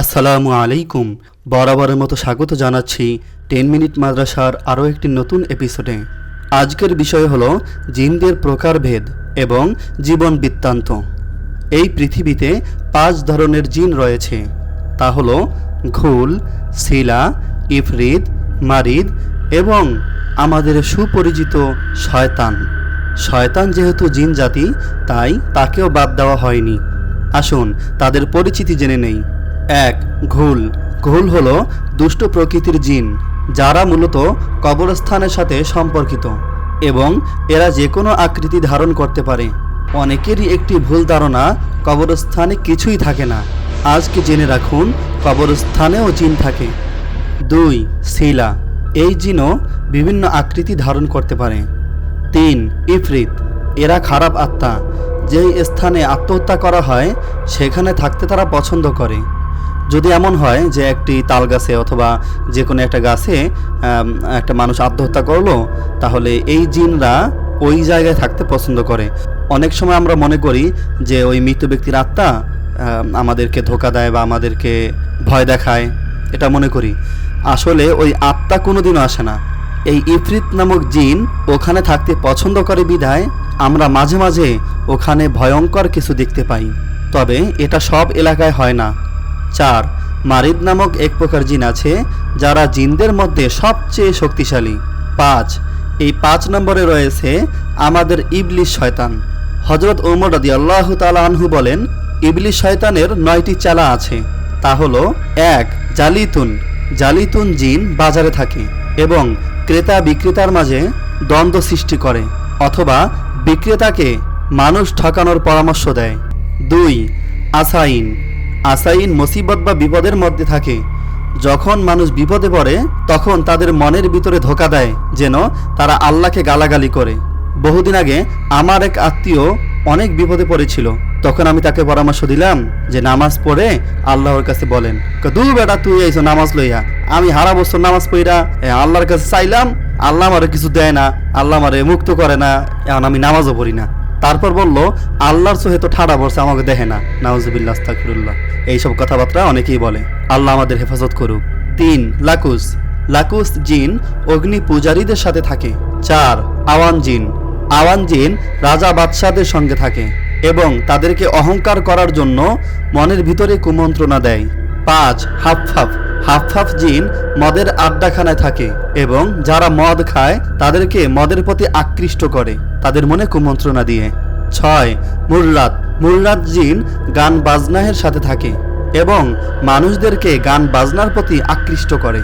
আসসালামু আলাইকুম। বরাবরের মতো স্বাগত জানাচ্ছি টেন মিনিট মাদ্রাসার আরও একটি নতুন এপিসোডে। আজকের বিষয় হল জিনদের প্রকারভেদ এবং জীবন বৃত্তান্ত। এই পৃথিবীতে পাঁচ ধরনের জিন রয়েছে। তা হল ঘুল, শিলা ইফরিদ মারিদ এবং আমাদের সুপরিচিত শয়তান। শয়তান যেহেতু জিন জাতি, তাই তাকেও বাদ দেওয়া হয়নি। আসুন তাদের পরিচিতি জেনে নেই। এক, ঘুল। ঘুল হলো দুষ্ট প্রকৃতির জিন, যারা মূলত কবরস্থানের সাথে সম্পর্কিত এবং এরা যে কোনো আকৃতি ধারণ করতে পারে। অনেকেরই একটি ভুল ধারণা, কবরস্থানে কিছুই থাকে না। আজকে জেনে রাখুন, কবরস্থানেও জিন থাকে। দুই, শিলা। এই জিনও বিভিন্ন আকৃতি ধারণ করতে পারে। তিন, ইফরিত। এরা খারাপ আত্মা। যেই স্থানে আত্মহত্যা করা হয়, সেখানে থাকতে তারা পছন্দ করে। যদি এমন হয় যে একটি তাল গাছে অথবা যে কোনো একটা গাছে একটা মানুষ আত্মহত্যা করল, তাহলে এই জিনরা ওই জায়গায় থাকতে পছন্দ করে। অনেক সময় আমরা মনে করি যে ওই মৃত ব্যক্তির আত্মা আমাদেরকে ধোকা দেয় বা আমাদেরকে ভয় দেখায়, এটা মনে করি। আসলে ওই আত্মা কোনোদিনও আসে না। এই ইফরিত নামক জিন ওখানে থাকতে পছন্দ করে বিধায় আমরা মাঝে মাঝে ওখানে ভয়ঙ্কর কিছু দেখতে পাই। তবে এটা সব এলাকায় হয় না। চার, মারিদ নামক এক প্রকার জিন আছে যারা জিনদের মধ্যে সবচেয়ে শক্তিশালী। পাঁচ, এই পাঁচ নম্বরে রয়েছে আমাদের ইবলিশ শয়তান। হজরত ওমর রাদি আল্লাহ আনহু বলেন ইবলিশ শয়তানের নয়টি চালা আছে। তা হলো, এক, জালিতুন। জালিতুন জিন বাজারে থাকে এবং ক্রেতা বিক্রেতার মাঝে দ্বন্দ্ব সৃষ্টি করে অথবা বিক্রেতাকে মানুষ ঠকানোর পরামর্শ দেয়। দুই, আসাইন। আসাইন মুসিবত বা বিপদের মধ্যে থাকে। যখন মানুষ বিপদে পড়ে, তখন তাদের মনের ভিতরে ধোকা দেয়, যেন তারা আল্লাহকে গালাগালি করে। বহুদিন আগে আমার এক আত্মীয় অনেক বিপদে পড়েছিল। তখন আমি তাকে পরামর্শ দিলাম যে নামাজ পড়ে আল্লাহর কাছে বলেন দু বেটা, তুই এইছো নামাজ লইয়া। আমি হারা বছর নামাজ পড়া আল্লাহর কাছে চাইলাম, আল্লাহ আমারে কিছু দেয় না, আল্লাহ আমারে মুক্ত করে না, এখন আমি নামাজও পড়ি না। তারপর বলল, আল্লাহর চোহে তো ঠাড়া পড়ছে, আমাকে দেখে না। নাউজুবিল্লাহ, আস্তাগফিরুল্লাহ। এইসব কথাবার্তা অনেকেই বলে। আল্লাহ আমাদের হেফাজত করুক। তিন লাকুস লাকুস জিন অগ্নি পূজারীদের সাথে থাকে। চার, আওয়ান জিন। আওয়ান জিন রাজা বাদশাদের সঙ্গে থাকে এবং তাদেরকে অহংকার করার জন্য মনের ভিতরে কুমন্ত্রণা দেয়। পাঁচ, হাফফাফ। হাফফাফ জিন মদের আড্ডাখানায় থাকে এবং যারা মদ খায়, তাদেরকে মদের প্রতি আকৃষ্ট করে, তাদের মনে কুমন্ত্রণা দিয়ে। ছয় মুররাত মুররাত জিন গান বাজনাহের সাথে থাকে এবং মানুষদেরকে গান বাজনার প্রতি আকৃষ্ট করে।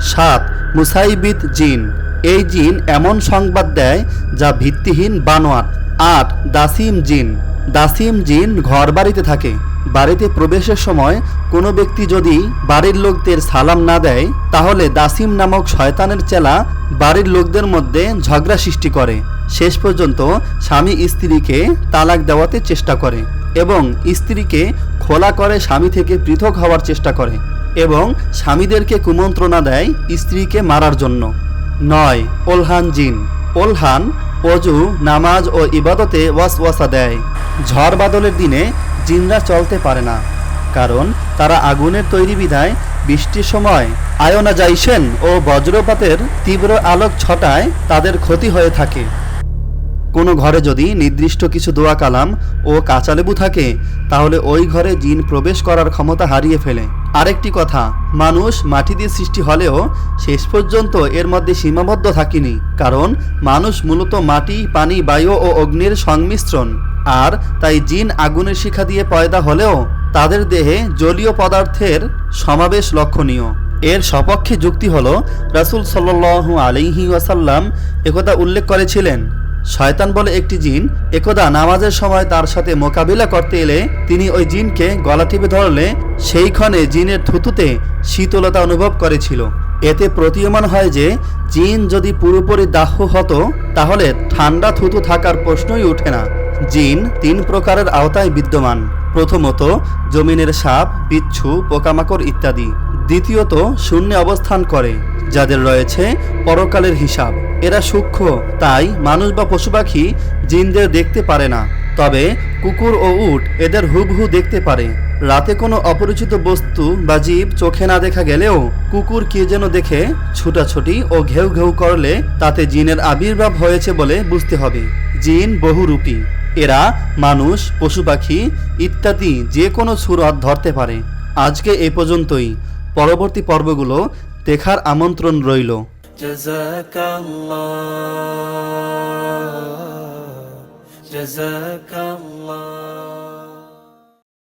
সাত, মুসাইবিদ জিন। এই জিন এমন সংবাদ দেয় যা ভিত্তিহীন বানোয়াট। আট, দাসিম জিন। দাসিম জিন ঘর বাড়িতে থাকে। বাড়িতে প্রবেশের সময় কোনো ব্যক্তি যদি বাড়ির লোকদের সালাম না দেয়, তাহলে দাসিম নামক শয়তানের চেলা বাড়ির লোকদের মধ্যে ঝগড়া সৃষ্টি করে। শেষ পর্যন্ত স্বামী স্ত্রীকে তালাক দেওয়াতে চেষ্টা করে এবং স্ত্রীকে খোলা করে স্বামী থেকে পৃথক হওয়ার চেষ্টা করে এবং স্বামীদেরকে কুমন্ত্রণা দেয় স্ত্রীকে মারার জন্য। নয়, ওলহান জিন। ওলহান অজু, নামাজ ও ইবাদতে ওয়াস ওয়াসওয়াসা দেয়। ঝড় বাদলের দিনে জিনরা চলতে পারে না, কারণ তারা আগুনের তৈরি বিধায় বৃষ্টির সময় আয়োনাজাইশন ও বজ্রপাতের তীব্র আলোক ছটায় তাদের ক্ষতি হয়ে থাকে। কোনো ঘরে যদি নির্দিষ্ট কিছু দোয়া কালাম ও কাঁচালেবু থাকে, তাহলে ওই ঘরে জিন প্রবেশ করার ক্ষমতা হারিয়ে ফেলে। আরেকটি কথা, মানুষ মাটি দিয়ে সৃষ্টি হলেও শেষ পর্যন্ত এর মধ্যে সীমাবদ্ধ থাকেনি, কারণ মানুষ মূলত মাটি, পানি, বায়ু ও অগ্নির সংমিশ্রণ। আর তাই জিন আগুনের শিখা দিয়ে পয়দা হলেও তাদের দেহে জলীয় পদার্থের সমাবেশ লক্ষণীয়। এর সপক্ষে যুক্তি হল, রাসূল সাল্লাল্লাহু আলিহি ওয়াসাল্লাম একথা উল্লেখ করেছিলেন, শয়তান বলে একটি জিন একদা নামাজের সময় তার সাথে মোকাবিলা করতে এলে তিনি ওই জিনকে গলা টিপে ধরলে সেই ক্ষণে জিনের থুতুতে শীতলতা অনুভব করেছিল। এতে প্রতীয়মান হয় যে জিন যদি পুরোপুরি দাহ হতো, তাহলে ঠান্ডা থুতু থাকার প্রশ্নই ওঠে না। জিন তিন প্রকারের আওতায় বিদ্যমান। প্রথমত, জমিনের সাপ, বিচ্ছু, পোকামাকড় ইত্যাদি। দ্বিতীয়ত, শূন্যে অবস্থান করে, যাদের রয়েছে পরকালের হিসাব। এরা সূক্ষ্ম, তাই মানুষ বা পশু পাখি জিনদের দেখতে পারে না। তবে, কুকুর ও উট এদের হুবহু দেখতে পারে। রাতে কোনো অপরিচিত বস্তু বা জীব চোখে না দেখা গেলেও কুকুর কে যেন দেখে ছুটাছুটি ও ঘেউ ঘেউ করলে তাতে জিনের আবির্ভাব হয়েছে বলে বুঝতে হবে। জিন বহুরূপী। এরা মানুষ পশু পাখি ইত্যাদি যে কোনো সুরত ধরতে পারে আজকে এ পর্যন্তই পরবর্তী পর্বগুলো দেখার আমন্ত্রণ রইল جزاك الله جزاك الله